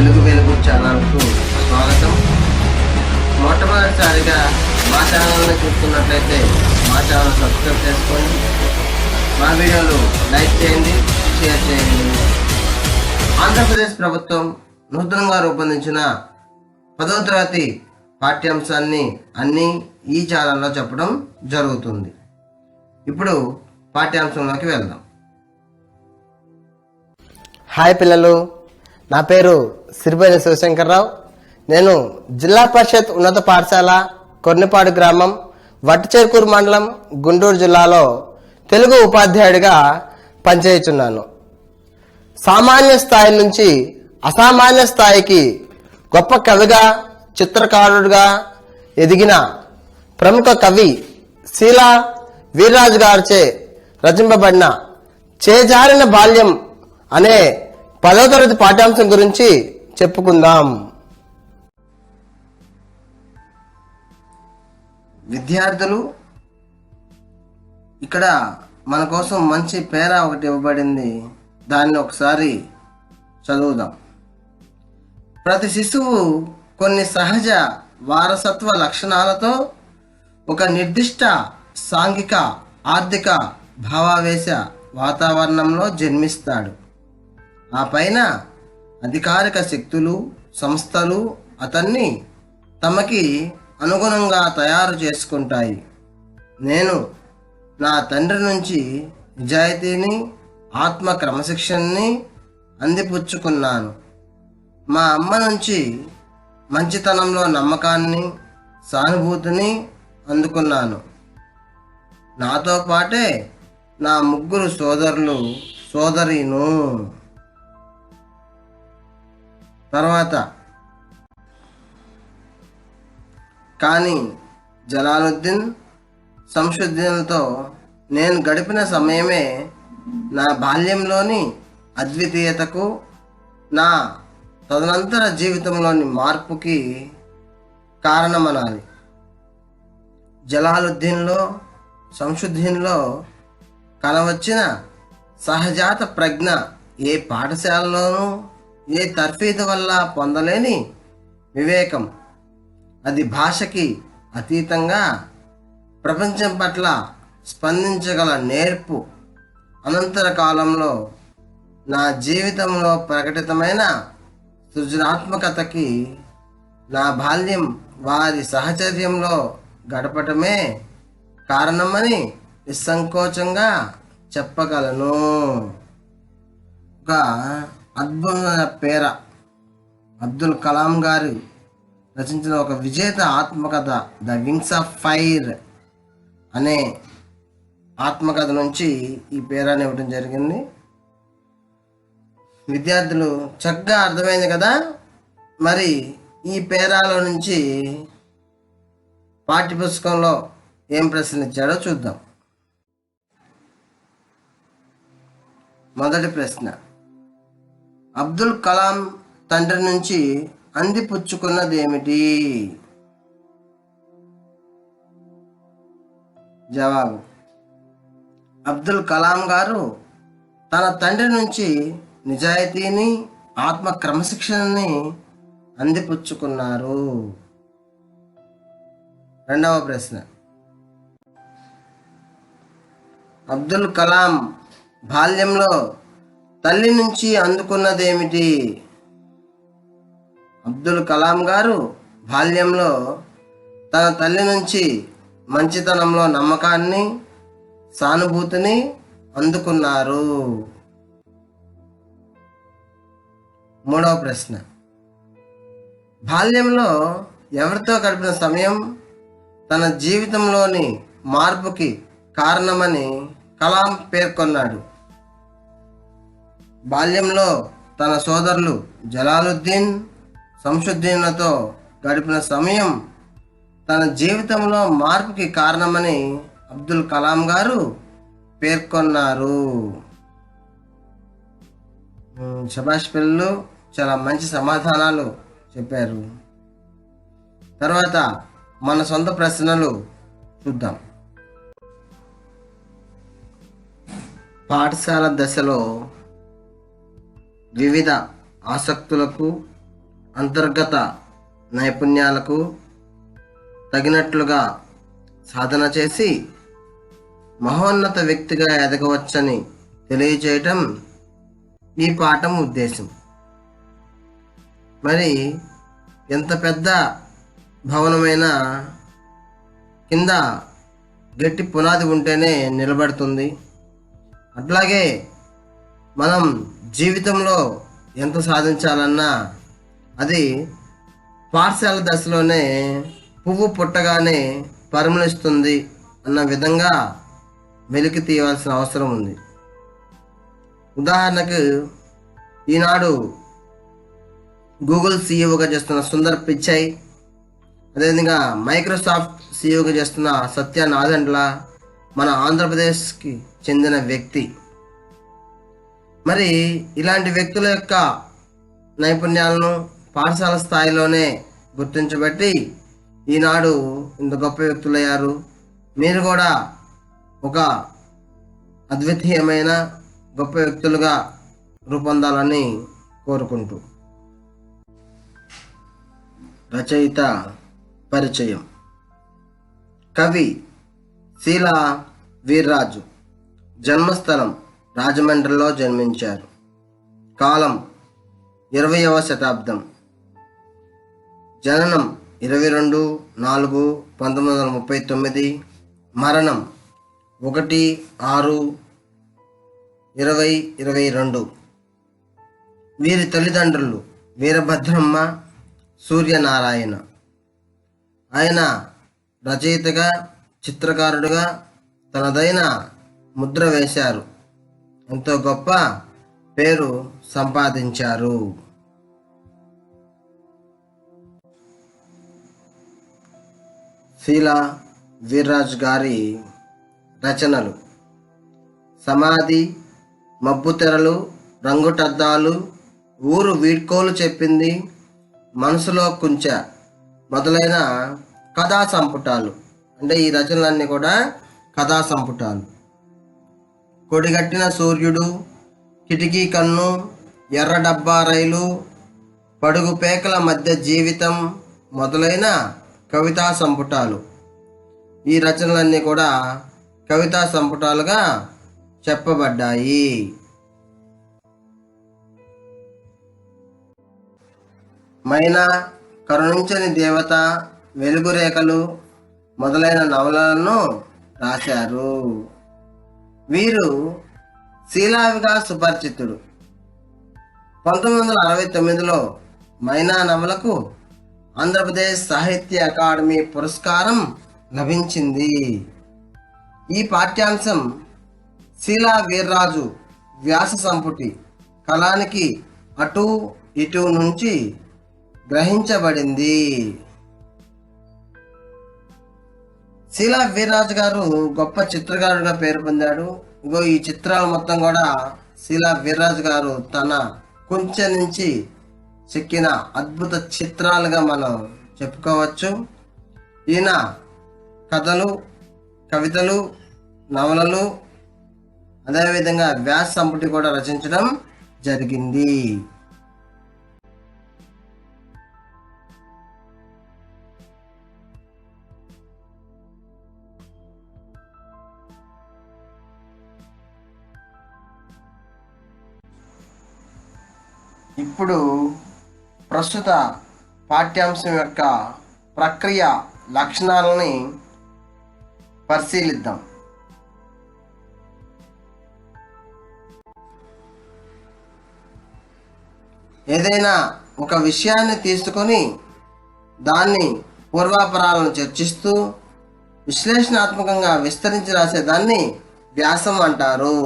తెలుగు వెలుగు ఛానల్కు స్వాగతం. మొట్టమొదటిసారిగా మా ఛానల్ని చూస్తున్నట్లయితే మా ఛానల్ సబ్స్క్రైబ్ చేసుకోండి. మా వీడియోలు లైక్ చేయండి షేర్ చేయండి. ఆంధ్రప్రదేశ్ ప్రభుత్వం నూతనంగా రూపొందించిన పదవ తరగతి పాఠ్యాంశాన్ని అన్నీ ఈ ఛానల్లో చెప్పడం జరుగుతుంది. ఇప్పుడు పాఠ్యాంశంలోకి వెళ్దాం. హాయ్ పిల్లలు నా పేరు సిరిపల్లి శివశంకర్రావు. నేను జిల్లా పరిషత్ ఉన్నత పాఠశాల కొన్నిపాడు గ్రామం వట్టచేర్కూరు మండలం గుంటూరు జిల్లాలో తెలుగు ఉపాధ్యాయుడిగా పనిచేయుచున్నాను. సామాన్య స్థాయి నుంచి అసామాన్య స్థాయికి గొప్ప కవిగా చిత్రకారుడిగా ఎదిగిన ప్రముఖ కవి శీలా వీర్రాజు గారిచే రచింపబడిన చేజారిన బాల్యం అనే పదవ తరగతి పాఠ్యాంశం గురించి చెప్పుకుందాం. విద్యార్థులు ఇక్కడ మన కోసం మంచి పేర ఒకటి ఇవ్వబడింది. దాన్ని ఒకసారి చదువుదాం. ప్రతి శిశువు కొన్ని సహజ వారసత్వ లక్షణాలతో ఒక నిర్దిష్ట సాంఘిక ఆర్థిక భావావేశ వాతావరణంలో జన్మిస్తాడు. ఆ పైన అధికారిక శక్తులు సంస్థలు అతన్ని తమకి అనుగుణంగా తయారు చేసుకుంటాయి. నేను నా తండ్రి నుంచి నిజాయితీని ఆత్మ క్రమశిక్షణని అందిపుచ్చుకున్నాను. మా అమ్మ నుంచి మంచితనంలో నమ్మకాన్ని సానుభూతిని అందుకున్నాను. నాతో పాటే నా ముగ్గురు సోదరులు సోదరిను. తర్వాత కానీ జలాలుద్దీన్ సంశుద్ధీన్తో నేను గడిపిన సమయమే నా బాల్యంలోని అద్వితీయతకు నా తదనంతర జీవితంలోని మార్పుకి కారణమనాలి. జలాలుద్దీన్లో సంశుద్ధీన్లో కనవచ్చిన సహజాత ప్రజ్ఞ ఏ పాఠశాలలోనూ ఏ తర్ఫీదు వల్ల పొందలేని వివేకం? అది భాషకి అతీతంగా ప్రపంచం పట్ల స్పందించగల నేర్పు. అనంతర కాలంలో నా జీవితంలో ప్రకటితమైన సృజనాత్మకతకి నా బాల్యం వారి సహచర్యంలో గడపటమే కారణమని నిస్సంకోచంగా చెప్పగలను. ఒక అద్భుతమైన పేర. అబ్దుల్ కలాం గారు రచించిన ఒక విజేత ఆత్మకథ ద వింగ్స్ ఆఫ్ ఫైర్ అనే ఆత్మకథ నుంచి ఈ పేరాన్ని ఇవ్వడం జరిగింది. విద్యార్థులు చక్కగా అర్థమైంది కదా? మరి ఈ పేరాలో నుంచి పాఠ్యపుస్తకంలో ఏం ప్రశ్న ఇచ్చాడో చూద్దాం. మొదటి ప్రశ్న. అబ్దుల్ కలాం తండ్రి నుంచి అందిపుచ్చుకున్నది ఏమిటి జవాబు. అబ్దుల్ కలాం గారు తన తండ్రి నుంచి నిజాయితీని ఆత్మ క్రమశిక్షణని అందిపుచ్చుకున్నారు. రెండవ ప్రశ్న. అబ్దుల్ కలాం బాల్యంలో తల్లి నుంచి అందుకున్నదేమిటి? అబ్దుల్ కలాం గారు బాల్యంలో తన తల్లి నుంచి మంచితనంలో నమ్మకాన్ని సానుభూతిని అందుకున్నారు. మూడవ ప్రశ్న. బాల్యంలో ఎవరితో గడిపిన సమయం తన జీవితంలోని మార్పుకి కారణమని కలాం పేర్కొన్నాడు. బాల్యంలో తన సోదరులు జలాలుద్దీన్ సంశుద్దీన్లతో గడిపిన సమయం తన జీవితంలో మార్పుకి కారణమని అబ్దుల్ కలాం గారు పేర్కొన్నారు. శభాష్ పిల్లలు చాలా మంచి సమాధానాలు చెప్పారు. తర్వాత మన సొంత ప్రశ్నలు చూద్దాం. పాఠశాల దశలో వివిధ ఆసక్తులకు అంతర్గత నైపుణ్యాలకు తగినట్లుగా సాధన చేసి మహోన్నత వ్యక్తిగా ఎదగవచ్చని తెలియచేయటం ఈ పాఠం ఉద్దేశం. మరి ఎంత పెద్ద భవనమైనా కింద గట్టి పునాది ఉంటేనే నిలబడుతుంది. అట్లాగే మనం జీవితంలో ఎంత సాధించాలన్నా అది పాఠశాల దశలోనే పువ్వు పుట్టగానే పరిమళిస్తుంది అన్న విధంగా వెలికి తీయవలసిన అవసరం ఉంది. ఉదాహరణకు ఈనాడు గూగుల్ సీఈఓగా చేస్తున్న సుందర్ పిచ్చై అదేవిధంగా మైక్రోసాఫ్ట్ సీఈఓగా చేస్తున్న సత్య నాదండ్ల మన ఆంధ్రప్రదేశ్కి చెందిన వ్యక్తి. మరి ఇలాంటి వ్యక్తుల యొక్క నైపుణ్యాలను పాఠశాల స్థాయిలోనే గుర్తించబట్టి ఈనాడు ఇంత గొప్ప వ్యక్తులయ్యారు. మీరు కూడా ఒక అద్వితీయమైన గొప్ప వ్యక్తులుగా రూపొందాలని కోరుకుంటూ. రచయిత పరిచయం. కవి శీల వీర్రాజు. జన్మస్థలం రాజమండ్రిలో జన్మించారు. కాలం ఇరవయవ శతాబ్దం. జననం ఇరవై రెండు నాలుగు పంతొమ్మిది వందల ముప్పై తొమ్మిది. మరణం ఒకటి ఆరు ఇరవై ఇరవై రెండు. వీరి తల్లిదండ్రులు వీరభద్రమ్మ సూర్యనారాయణ. ఆయన రచయితగా చిత్రకారుడుగా తనదైన ముద్ర వేశారు. ఎంతో గొప్ప పేరు సంపాదించారు. శీలా వీర్రాజు గారి రచనలు. సమాధి మబ్బు తెరలు రంగుటద్దాలు ఊరు వీడ్కోలు చెప్పింది మనసులో కుంచ మొదలైన కథా సంపుటాలు. అంటే ఈ రచనలన్నీ కూడా కథా సంపుటాలు. కొడిగట్టిన సూర్యుడు కిటికీ కన్ను ఎర్ర డబ్బా రైలు పడుగు పేకల మధ్య జీవితం మొదలైన కవితా సంపుటాలు. ఈ రచనలన్నీ కూడా కవితా సంపుటాలుగా చెప్పబడ్డాయి. మైనా కరుణించని దేవత వెలుగు రేఖలు మొదలైన నవలలను రాశారు. వీరు శీలావిగా సుపరిచితుడు. పంతొమ్మిది వందల అరవై తొమ్మిదిలో మైనా నవలకు ఆంధ్రప్రదేశ్ సాహిత్య అకాడమీ పురస్కారం లభించింది. ఈ పాఠ్యాంశం శీలా వీర్రాజు వ్యాస సంపుటి కళానికి అటు ఇటు నుంచి గ్రహించబడింది. శీలా వీర్రాజు గారు గొప్ప చిత్రకారుడిగా పేరు పొందాడు. ఇగో ఈ చిత్రాలు మొత్తం కూడా శీలా వీర్రాజు గారు తన కొంచెం నుంచి చెక్కిన అద్భుత చిత్రాలుగా మనం చెప్పుకోవచ్చు. ఈయన కథలు కవితలు నవలలు అదేవిధంగా వ్యాస సంపుటి కూడా రచించడం జరిగింది. ఇప్పుడు ప్రస్తుత పాఠ్యాంశం యొక్క ప్రక్రియ లక్షణాలని పరిశీలిద్దాం. ఏదైనా ఒక విషయాన్ని తీసుకొని దాన్ని పూర్వాపరాలను చర్చిస్తూ విశ్లేషణాత్మకంగా విస్తరించి రాసేదాన్ని వ్యాసం అంటారు.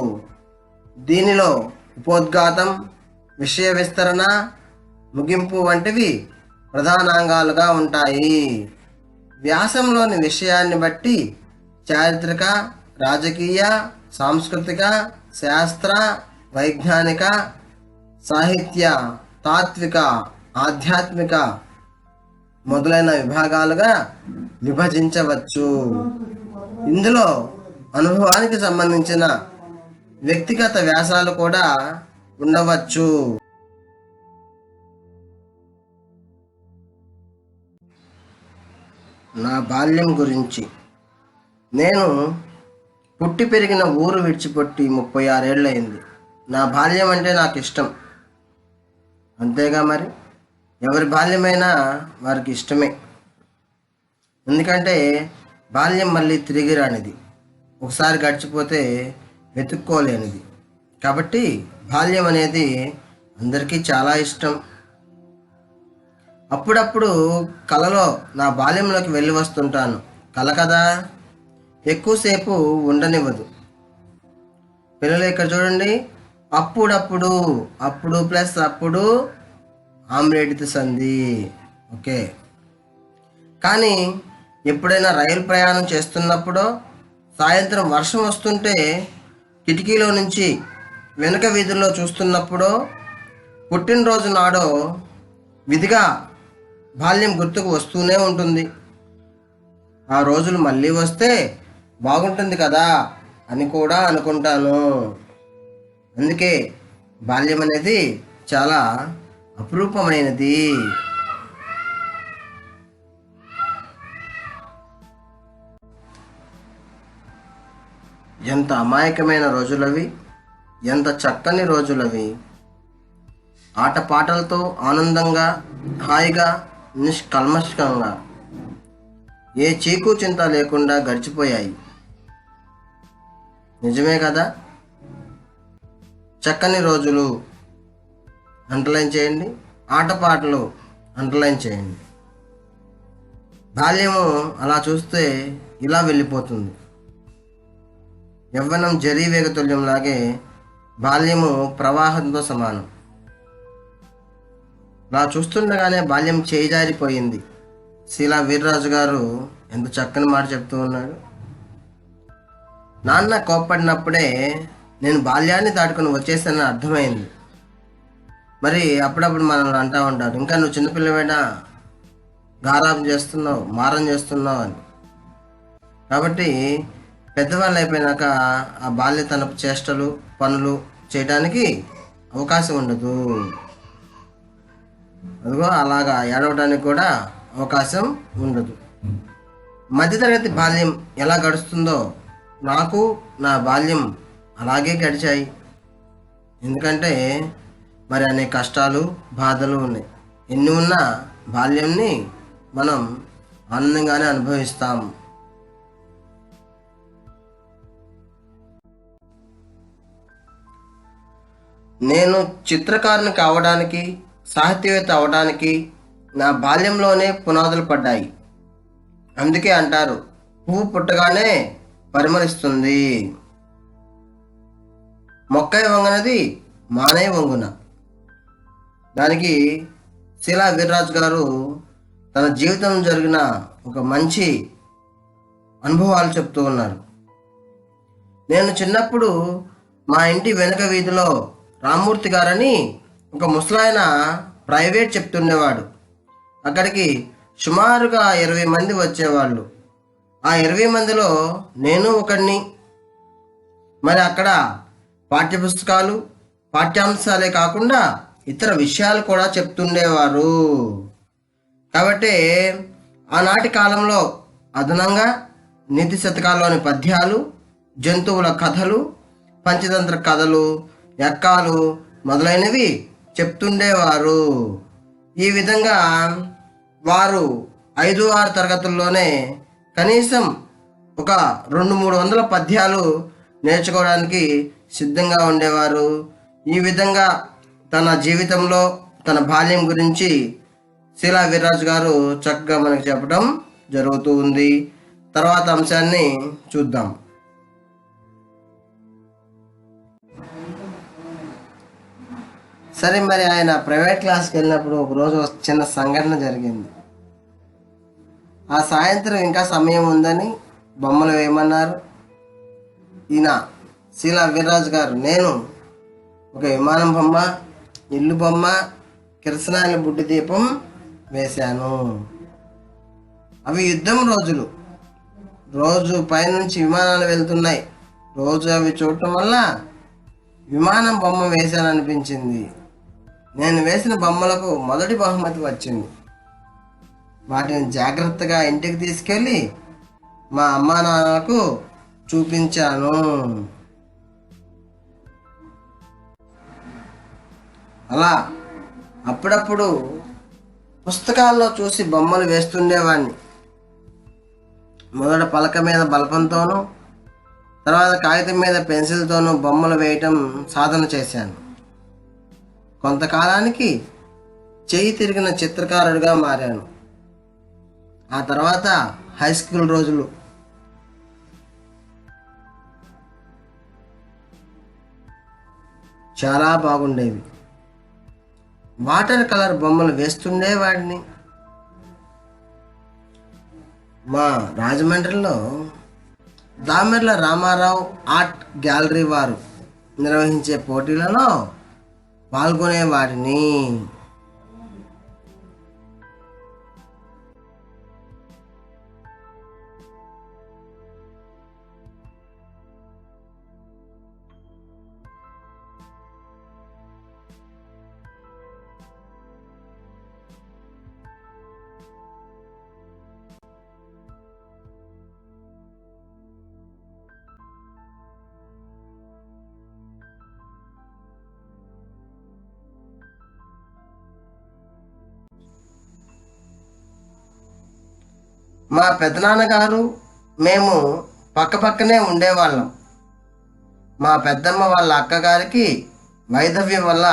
దీనిలో ఉపోద్ఘాతం విషయ విస్తరణ ముగింపు వంటివి ప్రధానాంగాలుగా ఉంటాయి. వ్యాసంలోని విషయాన్ని బట్టి చారిత్రక రాజకీయ సాంస్కృతిక శాస్త్ర వైజ్ఞానిక సాహిత్య తాత్విక ఆధ్యాత్మిక మొదలైన విభాగాలుగా విభజించవచ్చు. ఇందులో అనుభవానికి సంబంధించిన వ్యక్తిగత వ్యాసాలు కూడా ఉండవచ్చు. నా బాల్యం గురించి. నేను పుట్టి పెరిగిన ఊరు విడిచిపెట్టి ముప్పై ఆరేళ్ళు అయింది నా బాల్యం అంటే నాకు ఇష్టం. అంతేగా మరి? ఎవరి బాల్యమైనా వారికి ఇష్టమే. ఎందుకంటే బాల్యం మళ్ళీ తిరిగి రానిది. ఒకసారి గడిచిపోతే వెతుక్కోలేనిది. కాబట్టి బాల్యం అనేది అందరికీ చాలా ఇష్టం. అప్పుడప్పుడు కలలో నా బాల్యంలోకి వెళ్ళి వస్తుంటాను. కల కదా? ఎక్కువసేపు ఉండనివ్వదు. పిల్లలు ఇక్కడ చూడండి. అప్పుడప్పుడు అప్పుడు ప్లస్ అప్పుడు ఆమ్లెట్ సంధి. ఓకే. కానీ ఎప్పుడైనా రైలు ప్రయాణం చేస్తున్నప్పుడో సాయంత్రం వర్షం వస్తుంటే కిటికీలో నుంచి వెనుక వీధుల్లో చూస్తున్నప్పుడో పుట్టినరోజు నాడో విధిగా బాల్యం గుర్తుకు వస్తూనే ఉంటుంది. ఆ రోజులు మళ్ళీ వస్తే బాగుంటుంది కదా అని కూడా అనుకుంటాను. అందుకే బాల్యం అనేది చాలా అపురూపమైనది. ఎంత అమాయకమైన రోజులవి. ఎంత చక్కని రోజులవి. ఆటపాటలతో ఆనందంగా హాయిగా నిష్కల్మషంగా. ఏ చీకు చింత లేకుండా గడిచిపోయాయి. నిజమే కదా? చక్కని రోజులు. అంటలైన్ చేయండి. ఆటపాటలు అంటలైన్ చేయండి. బాల్యము అలా చూస్తే ఇలా వెళ్ళిపోతుంది. యవ్వనం జరీ వేగతుల్యంలాగే బాల్యము ప్రవాహంతో సమానం. నా చూస్తుండగానే బాల్యం చేజారిపోయింది. శీలా వీర్రాజు గారు ఎంత చక్కని మాట చెప్తూ ఉన్నాడు నాన్న కోప్పడినప్పుడే నేను బాల్యాన్ని దాటుకుని వచ్చేసానని అర్థమైంది. మరి అప్పుడప్పుడు మనల్ని అంటూ ఉంటారు. ఇంకా నువ్వు చిన్నపిల్లవేనా గారాబం చేస్తున్నావు మారం చేస్తున్నావు అని. కాబట్టి పెద్దవాళ్ళు అయిపోయినాక ఆ బాల్యతనపు చేష్టలు పనులు చేయడానికి అవకాశం ఉండదు. అదిగో అలాగా ఏడవడానికి కూడా అవకాశం ఉండదు. మధ్యతరగతి బాల్యం ఎలా గడుస్తుందో నాకు నా బాల్యం అలాగే గడిచాయి. ఎందుకంటే మరి అనేక కష్టాలు బాధలు ఉన్నాయి. ఎన్ని ఉన్నా బాల్యంని మనం ఆనందంగానే అనుభవిస్తాం. నేను చిత్రకారుని కావడానికి సాహిత్యవేత్త అవడానికి నా బాల్యంలోనే పునాదులు పడ్డాయి. అందుకే అంటారు పువ్వు పుట్టగానే పరిమళిస్తుంది. మొక్కై వంగనది మానే వంగున. దానికి శీలా వీర్రాజు గారు తన జీవితం జరిగిన ఒక మంచి అనుభవాలు చెప్తూ ఉన్నారు. నేను చిన్నప్పుడు మా ఇంటి వెనుక వీధిలో రామ్మూర్తి గారని ఒక ముసలాయన ప్రైవేట్ చెప్తుండేవాడు. అక్కడికి సుమారుగా ఇరవై మంది వచ్చేవాళ్ళు. ఆ ఇరవై మందిలో నేను ఒకడిని మరి అక్కడ పాఠ్యపుస్తకాలు పాఠ్యాంశాలే కాకుండా ఇతర విషయాలు కూడా చెప్తుండేవారు. కాబట్టి ఆనాటి కాలంలో అదనంగా నీతి శతకాల్లోని పద్యాలు జంతువుల కథలు పంచతంత్ర కథలు ఎక్కాలు మొదలైనవి చెప్తుండేవారు. ఈ విధంగా వారు ఐదు ఆరు తరగతుల్లోనే కనీసం ఒక రెండు మూడు వందల పద్యాలు నేర్చుకోవడానికి సిద్ధంగా ఉండేవారు. ఈ విధంగా తన జీవితంలో తన బాల్యం గురించి శీలా వీర్రాజు గారు చక్కగా మనకు చెప్పడం జరుగుతూ ఉంది. తర్వాత అంశాన్ని చూద్దాం. సరే మరి ఆయన ప్రైవేట్ క్లాస్కి వెళ్ళినప్పుడు ఒకరోజు ఒక చిన్న సంఘటన జరిగింది. ఆ సాయంత్రం ఇంకా సమయం ఉందని బొమ్మలు వేయమన్నారు. ఈయన శీలా వీర్రాజు గారు నేను ఒక విమానం బొమ్మ ఇల్లు బొమ్మ కిరసనాయిల బుడ్డి దీపం వేశాను. అవి యుద్ధం రోజులు. రోజు పైనుంచి విమానాలు వెళ్తున్నాయి. రోజు అవి చూడటం వల్ల విమానం బొమ్మ వేశాననిపించింది. నేను వేసిన బొమ్మలకు మొదటి బహుమతి వచ్చింది. వాటిని జాగ్రత్తగా ఇంటికి తీసుకెళ్ళి మా అమ్మా నాన్నలకు చూపించాను. అలా అప్పుడప్పుడు పుస్తకాల్లో చూసి బొమ్మలు వేస్తుండేవాడిని మొదట పలక మీద బలపంతోనూ తర్వాత కాగితం మీద పెన్సిల్తోనూ బొమ్మలు వేయటం సాధన చేశాను. కొంతకాలానికి చేయి తిరిగిన చిత్రకారుడిగా మారాను. ఆ తర్వాత హై స్కూల్ రోజులు. చాలా బాగుండేవి. వాటర్ కలర్ బొమ్మలు వేస్తుండేవాడిని మా రాజమండ్రిలో దామెర్ల రామారావు ఆర్ట్ గ్యాలరీ వారు నిర్వహించే పోటీలలో ফাল্গুনে বার্নি మా పెదనాన్నగారు మేము పక్కపక్కనే ఉండేవాళ్ళం. మా పెద్దమ్మ వాళ్ళ అక్కగారికి వైధవ్యం వల్ల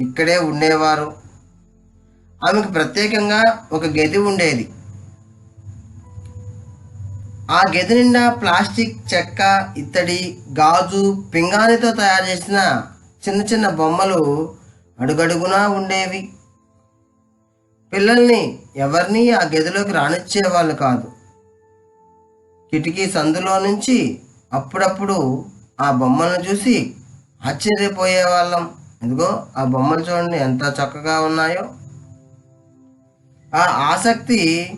ఇక్కడే ఉండేవారు. ఆమెకు ప్రత్యేకంగా ఒక గది ఉండేది. ఆ గది నిండా ప్లాస్టిక్ చెక్క ఇత్తడి గాజు పింగాణితో తయారు చేసిన చిన్న చిన్న బొమ్మలు అడుగడుగునా ఉండేవి. పిల్లల్ని ఎవరిని ఆ గదిలోకి రానిచ్చేవాళ్ళు కాదు. కిటికీ సందులో నుంచి అప్పుడప్పుడు ఆ బొమ్మలను చూసి ఆశ్చర్యపోయేవాళ్ళం ఇదిగో ఆ బొమ్మలు చూడండి ఎంత చక్కగా ఉన్నాయో. ఆ ఆసక్తి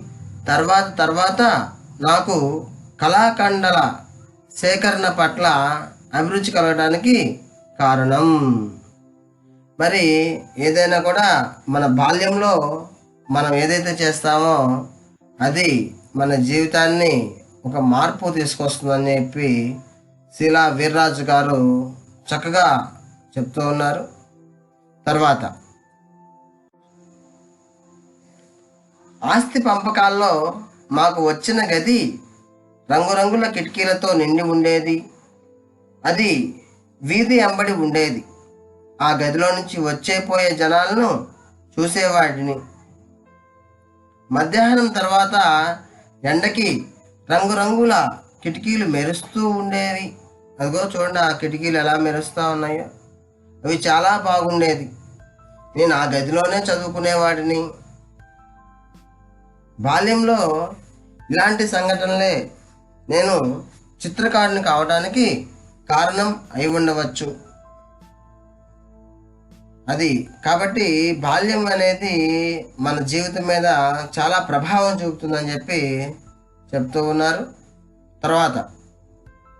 తర్వాత తర్వాత నాకు కళాఖండల సేకరణ పట్ల అభిరుచి కలగడానికి కారణం. మరి ఏదైనా కూడా మన బాల్యంలో మనం ఏదైతే చేస్తామో అది మన జీవితాన్ని ఒక మార్పు తీసుకొస్తుందని చెప్పి శీలా వీర్రాజు గారు చక్కగా చెప్తూ ఉన్నారు. తర్వాత ఆస్తి పంపకాల్లో మాకు వచ్చిన గది రంగురంగుల కిటికీలతో నిండి ఉండేది. అది వీధి అంబడి ఉండేది. ఆ గదిలో నుంచి వచ్చే పోయే జనాలను చూసేవాడిని. మధ్యాహ్నం తర్వాత ఎండకి రంగురంగుల కిటికీలు మెరుస్తూ ఉండేవి. అదిగో చూడండి ఆ కిటికీలు ఎలా మెరుస్తూ ఉన్నాయో. అవి చాలా బాగుండేది. నేను ఆ గదిలోనే చదువుకునేవాడిని. బాల్యంలో ఇలాంటి సంఘటనలే నేను చిత్రకారుని కావడానికి కారణం అయి ఉండవచ్చు. అది కాబట్టి బాల్యం అనేది మన జీవితం మీద చాలా ప్రభావం చూపుతుందని చెప్పి చెప్తూ ఉన్నారు. తర్వాత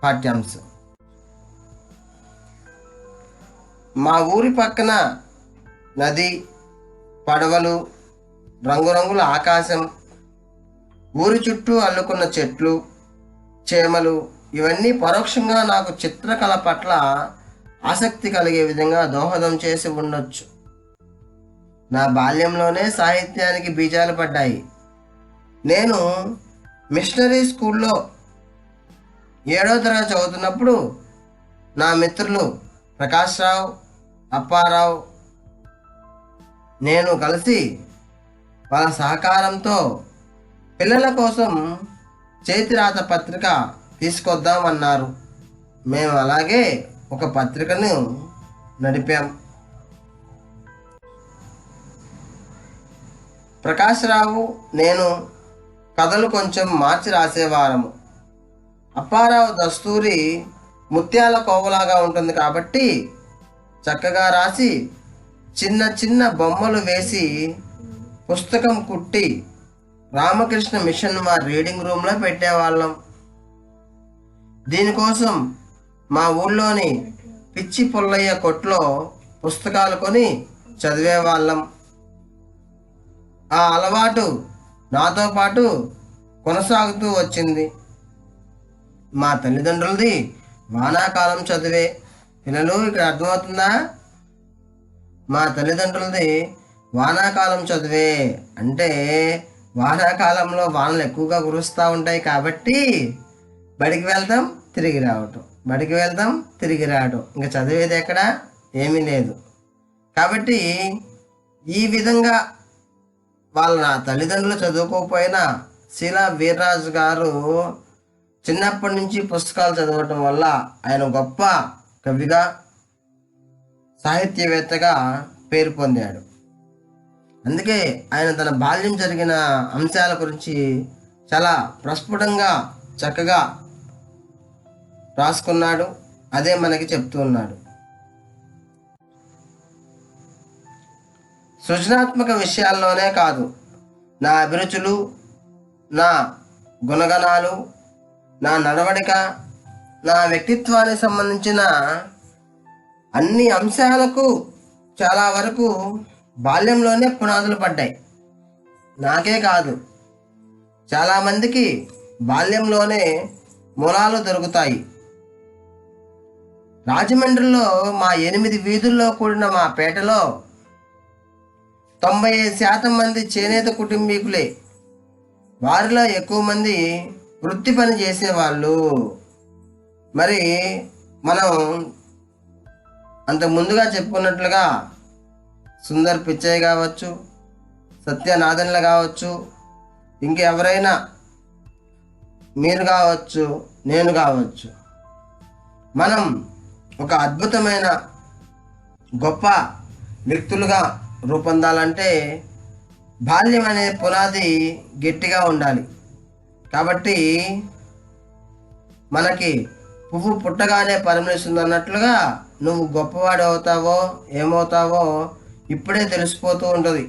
పాఠ్యాంశం. మా ఊరి పక్కన నది పడవలు రంగురంగుల ఆకాశం ఊరి చుట్టూ అల్లుకున్న చెట్లు చేమలు ఇవన్నీ పరోక్షంగా నాకు చిత్రకళ పట్ల ఆసక్తి కలిగే విధంగా దోహదం చేసి ఉండొచ్చు. నా బాల్యంలోనే సాహిత్యానికి బీజాలు పడ్డాయి. నేను మిషనరీ స్కూల్లో ఏడో తరగతి చదువుతున్నప్పుడు నా మిత్రులు ప్రకాష్ రావు అప్పారావు నేను కలిసి వాళ్ళ సహకారంతో పిల్లల కోసం చేతిరాత పత్రిక తీసుకొద్దామన్నారు. మేము అలాగే ఒక పత్రికను నడిపాం. ప్రకాశ్రావు నేను కథలు కొంచెం మార్చి రాసేవారము. అప్పారావు దస్తూరి ముత్యాల కోవలాగా ఉంటుంది కాబట్టి చక్కగా రాసి చిన్న చిన్న బొమ్మలు వేసి పుస్తకం కుట్టి రామకృష్ణ మిషన్ మా రీడింగ్ రూమ్లో పెట్టేవాళ్ళం. దీనికోసం మా ఊళ్ళోని పిచ్చి పుల్లయ్య కొట్లో పుస్తకాలు కొని చదివేవాళ్ళం. ఆ అలవాటు నాతో పాటు కొనసాగుతూ వచ్చింది. మా తల్లిదండ్రులది వానాకాలం చదివే పిల్లలు ఇక్కడ అర్థమవుతుందా? మా తల్లిదండ్రులది వానాకాలం చదివే అంటే వానాకాలంలో వానలు ఎక్కువగా కురుస్తూ ఉంటాయి కాబట్టి బడికి వెళ్తాం తిరిగి రావటం. బడికి వెళ్దాం తిరిగి రాడు. ఇంకా చదివేది ఎక్కడ? ఏమీ లేదు. కాబట్టి ఈ విధంగా వాళ్ళ నా తల్లిదండ్రులు చదువుకోకపోయినా శీలా వీర్రాజు గారు చిన్నప్పటి నుంచి పుస్తకాలు చదవటం వల్ల ఆయన గొప్ప కవిగా సాహిత్యవేత్తగా పేరు పొందాడు. అందుకే ఆయన తన బాల్యం జరిగిన అంశాల గురించి చాలా ప్రస్ఫుటంగా చక్కగా రాసుకున్నాడు అదే మనకి చెప్తూ ఉన్నాడు. సృజనాత్మక విషయాల్లోనే కాదు నా అభిరుచులు నా గుణగణాలు నా నడవడిక నా వ్యక్తిత్వానికి సంబంధించిన అన్ని అంశాలకు చాలా వరకు బాల్యంలోనే పునాదులు పడ్డాయి. నాకే కాదు చాలామందికి బాల్యంలోనే మూలాలు దొరుకుతాయి. రాజమండ్రిలో మా ఎనిమిది వీధుల్లో కూడిన మా పేటలో తొంభై ఐదు శాతం మంది చేనేత కుటుంబీకులే. వారిలో ఎక్కువ మంది వృత్తి పని చేసేవాళ్ళు. మరి మనం అంత ముందుగా చెప్పుకున్నట్లుగా సుందర్ పిచ్చయ్య కావచ్చు సత్యనాథన్లు కావచ్చు ఇంకెవరైనా మీరు కావచ్చు నేను కావచ్చు. మనం ఒక అద్భుతమైన గొప్ప వ్యక్తులుగా రూపొందాలంటే బాల్యం అనే పునాది గట్టిగా ఉండాలి. కాబట్టి మనకి పువ్వు పుట్టగానే పరిమళిస్తుంది అన్నట్లుగా నువ్వు గొప్పవాడు అవుతావో ఏమవుతావో ఇప్పుడే తెలిసిపోతూ ఉంటుంది.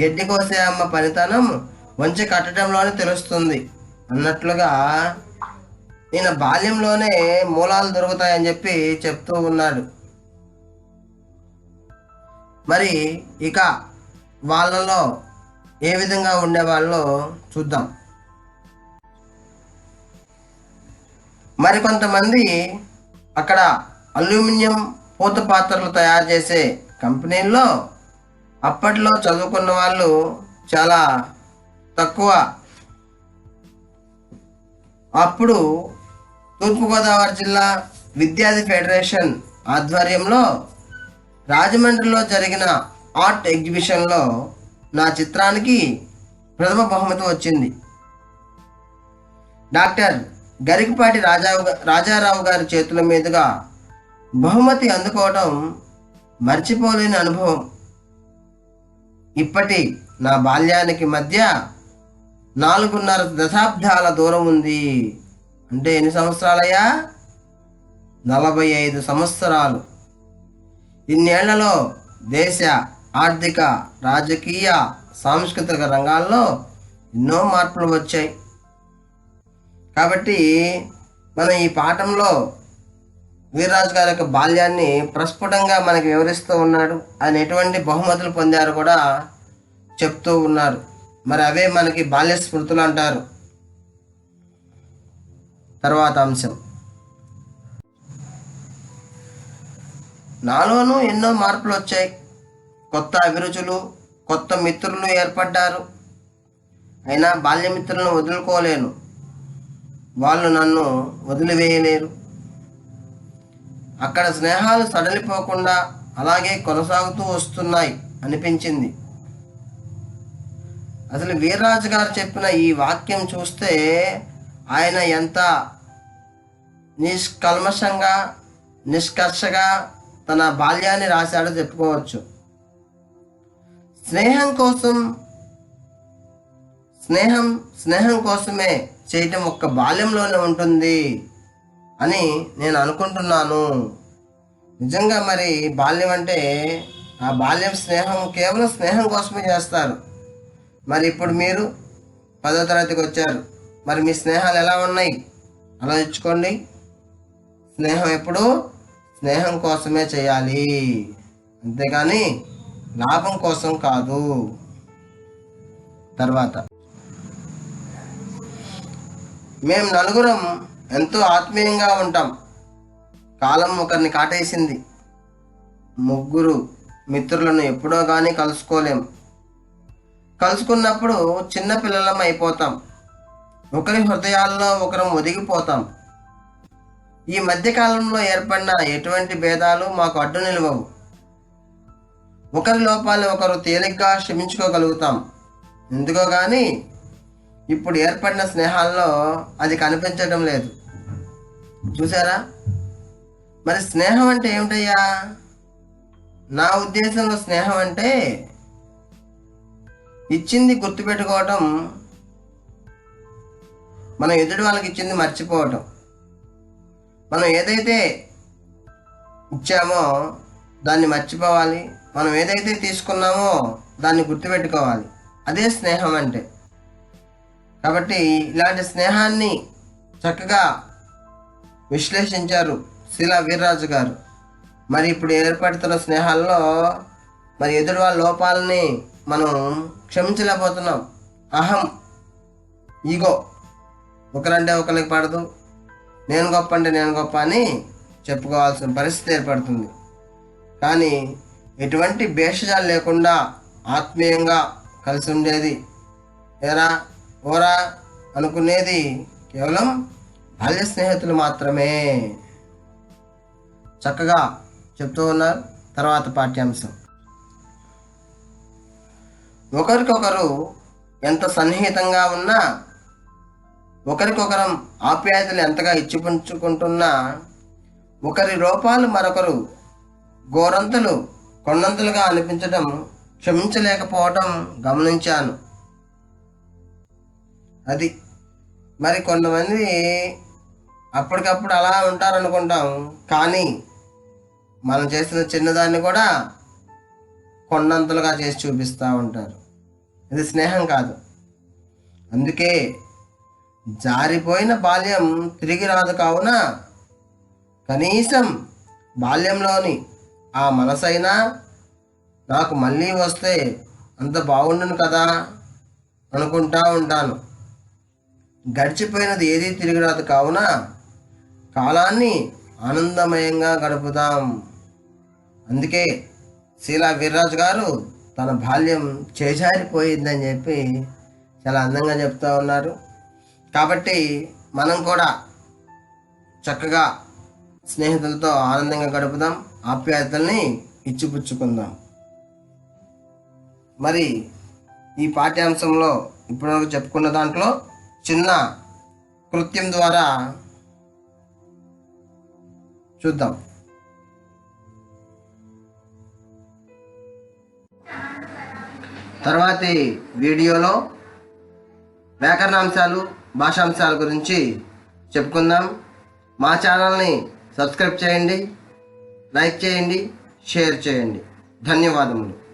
గడ్డి కోసే అమ్మ పనితనం వంచి కట్టడంలోనే తెలుస్తుంది అన్నట్లుగా ఈయన బాల్యంలోనే మూలాలు దొరుకుతాయని చెప్పి చెప్తూ ఉన్నాడు. మరి ఇక వాళ్ళలో ఏ విధంగా ఉండేవాళ్ళో చూద్దాం. మరికొంతమంది అక్కడ అల్యూమినియం పూత పాత్రలు తయారు చేసే కంపెనీల్లో అప్పట్లో చదువుకున్న వాళ్ళు చాలా తక్కువ. అప్పుడు తూర్పుగోదావరి జిల్లా విద్యార్థి ఫెడరేషన్ ఆధ్వర్యంలో రాజమండ్రిలో జరిగిన ఆర్ట్ ఎగ్జిబిషన్లో నా చిత్రానికి ప్రథమ బహుమతి వచ్చింది. డాక్టర్ గరికపాటి రాజా రాజారావు గారి చేతుల మీదుగా బహుమతి అందుకోవటం మర్చిపోలేని అనుభవం. ఇప్పటి నా బాల్యానికి మధ్య నాలుగున్నర దశాబ్దాల దూరం ఉంది. అంటే ఎన్ని సంవత్సరాలయ్యా? నలభై ఐదు సంవత్సరాలు ఇన్నేళ్ళలో దేశ ఆర్థిక రాజకీయ సాంస్కృతిక రంగాల్లో ఎన్నో మార్పులు వచ్చాయి. కాబట్టి మనం ఈ పాఠంలో వీర్రాజు గారి యొక్క బాల్యాన్ని ప్రస్ఫుటంగా మనకి వివరిస్తూ ఉన్నాడు. ఆయన ఎటువంటి బహుమతులు పొందారు కూడా చెప్తూ ఉన్నారు. మరి అవే మనకి బాల్య స్మృతులు అంటారు. తర్వాత అంశం. నాలోనూ ఎన్నో మార్పులు వచ్చాయి కొత్త అభిరుచులు కొత్త మిత్రులు ఏర్పడ్డారు. అయినా బాల్యమిత్రులను వదులుకోలేను. వాళ్ళు నన్ను వదిలివేయలేరు. అక్కడ స్నేహాలు సడలిపోకుండా అలాగే కొనసాగుతూ వస్తున్నాయి అనిపించింది. అసలు వీర్రాజు గారు చెప్పిన ఈ వాక్యం చూస్తే ఆయన ఎంత నిష్కల్మషంగా నిష్కర్షగా తన బాల్యాన్ని రాశాడో చెప్పుకోవచ్చు. స్నేహం కోసం స్నేహం స్నేహం కోసమే చేయటం ఒక్క బాల్యంలోనే ఉంటుంది అని నేను అనుకుంటున్నాను. నిజంగా మరి బాల్యం అంటే ఆ బాల్యం స్నేహం కేవలం స్నేహం కోసమే చేస్తారు. మరి ఇప్పుడు మీరు పదో తరగతికి వచ్చారు. మరి మీ స్నేహాలు ఎలా ఉన్నాయి? ఆలోచించుకోండి. స్నేహం ఎప్పుడు స్నేహం కోసమే చేయాలి. అంతేగాని లాభం కోసం కాదు. తర్వాత. మేము నలుగురం ఎంతో ఆత్మీయంగా ఉంటాం. కాలం ఒకరిని కాటేసింది. ముగ్గురు మిత్రులను ఎప్పుడో కానీ కలుసుకోలేం. కలుసుకున్నప్పుడు చిన్న పిల్లలం అయిపోతాం. ఒకరి హృదయాల్లో ఒకరం ఒదిగిపోతాం. ఈ మధ్యకాలంలో ఏర్పడిన ఎటువంటి భేదాలు మాకు అడ్డు నిలవవు. ఒకరి లోపాలు ఒకరు తేలిగ్గా క్షమించుకోగలుగుతాం. ఎందుకో కానీ ఇప్పుడు ఏర్పడిన స్నేహాల్లో అది కనిపించడం లేదు. చూసారా మరి స్నేహం అంటే ఏమిటయ్యా? నా ఉద్దేశంలో స్నేహం అంటే ఇచ్చింది గుర్తుపెట్టుకోవటం మనం ఎదుటి వాళ్ళకి ఇచ్చింది మర్చిపోవటం. మనం ఏదైతే ఇచ్చామో దాన్ని మర్చిపోవాలి మనం ఏదైతే తీసుకున్నామో దాన్ని గుర్తుపెట్టుకోవాలి. అదే స్నేహం అంటే. కాబట్టి ఇలాంటి స్నేహాన్ని చక్కగా విశ్లేషించారు శిలా వీర్రాజు గారు. మరి ఇప్పుడు ఏర్పడుతున్న స్నేహాల్లో మరి ఎదుటి వాళ్ళ లోపాలని మనం క్షమించలేకపోతున్నాం. అహం ఈగో. ఒకరంటే ఒకరికి పడదు నేను గొప్ప అంటే నేను గొప్ప అని చెప్పుకోవాల్సిన పరిస్థితి ఏర్పడుతుంది. కానీ ఎటువంటి భేషజాలు లేకుండా ఆత్మీయంగా కలిసి ఉండేది. ఏరా ఓరా అనుకునేది కేవలం బాల్య స్నేహితులు మాత్రమే. చక్కగా చెప్తూ ఉన్నారు. తర్వాత పాఠ్యాంశం. ఒకరికొకరు ఎంత సన్నిహితంగా ఉన్నా ఒకరికొకరం ఆప్యాయతలు ఎంతగా ఇచ్చిపుంచుకుంటున్నా ఒకరి రూపాలు మరొకరు గోరంతలు కొండంతలుగా అనిపించడం క్షమించలేకపోవటం గమనించాను. అది. మరి కొంతమంది అప్పటికప్పుడు అలా ఉంటారనుకుంటాం కానీ మనం చేసిన చిన్నదాన్ని కూడా కొండంతలుగా చేసి చూపిస్తూ ఉంటారు. ఇది స్నేహం కాదు. అందుకే జారిపోయిన బాల్యం తిరిగి రాదు కావున కనీసం బాల్యంలోని ఆ మనసైనా నాకు మళ్ళీ వస్తే అంత బాగుండును కదా అనుకుంటా ఉంటాను. గడిచిపోయినది ఏదీ తిరిగి రాదు కావున కాలాన్ని ఆనందమయంగా గడుపుదాం అందుకే శీలా వీర్రాజు గారు తన బాల్యం చేజారిపోయిందని చెప్పి చాలా అందంగా చెప్తా ఉన్నారు. కాబట్టి మనం కూడా చక్కగా స్నేహితులతో ఆనందంగా గడుపుదాం ఆప్యాయతల్ని ఇచ్చిపుచ్చుకుందాం. మరి ఈ పాఠ్యాంశంలో ఇప్పటివరకు చెప్పుకున్న దాంట్లో చిన్న కృత్యం ద్వారా చూద్దాం. తర్వాతి వీడియోలో వ్యాకరణాంశాలు భాషాంశాల గురించి చెప్పుకుందాం. మా ఛానల్ని సబ్స్క్రైబ్ చేయండి లైక్ చేయండి షేర్ చేయండి. ధన్యవాదములు.